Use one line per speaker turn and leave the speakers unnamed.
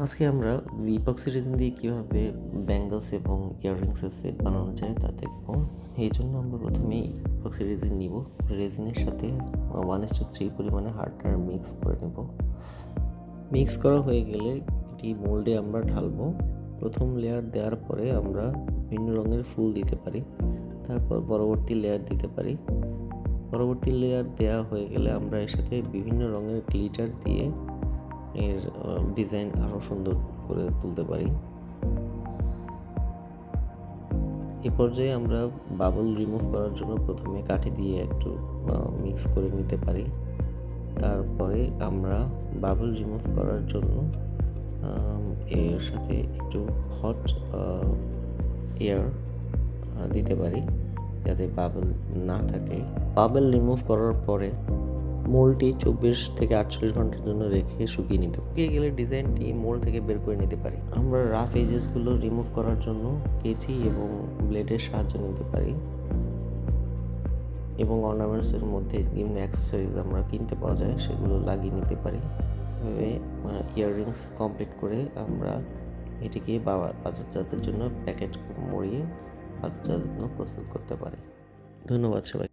আজকে আমরা epoxy raisin দিয়ে কীভাবে ব্যাঙ্গলস এবং ইয়াররিংসের সেট বানানো যায় তা দেখব। এই জন্য আমরা প্রথমে ইপক্সি রেজিন নিব। রেজিনের সাথে ওয়ান ইস টু থ্রি পরিমাণে হার্ডনার মিক্স করে নেব। মিক্স করা হয়ে গেলে এটি মোল্ডে আমরা ঢালবো। প্রথম লেয়ার দেওয়ার পরে আমরা ভিন্ন রঙের ফুল দিতে পারি। তারপর পরবর্তী লেয়ার দিতে পারি। পরবর্তী লেয়ার দেওয়া হয়ে গেলে আমরা এর সাথে বিভিন্ন রঙের গ্লিটার দিয়ে এর ডিজাইন আরও সুন্দর করে তুলতে পারি। এ পর্যায়ে আমরা বাবল রিমুভ করার জন্য প্রথমে কাঠি দিয়ে একটু মিক্স করে নিতে পারি। তারপরে আমরা বাবল রিমুভ করার জন্য এর সাথে একটু হট এয়ার দিতে পারি। যাতে বাবল না থাকে। বাবল রিমুভ করার পরে মোলটি চব্বিশ থেকে আটচল্লিশ ঘণ্টার জন্য রেখে শুকিয়ে নিতে শুকিয়ে গেলে ডিজাইনটি মোল থেকে বের করে নিতে পারি। আমরা রাফ এজেসগুলো রিমুভ করার জন্য কেচি এবং ব্লেডের সাহায্য নিতে পারি। এবং অর্নামেন্টসের মধ্যে বিভিন্ন অ্যাক্সেসরিজ আমরা কিনতে পাওয়া যায়, সেগুলো লাগিয়ে নিতে পারি। এভাবে ইয়াররিংস কমপ্লিট করে আমরা এটিকে বা- বাজারজাতের জন্য প্যাকেট মরিয়ে বাজারজাত জন্য প্রস্তুত করতে পারি। ধন্যবাদ সবাই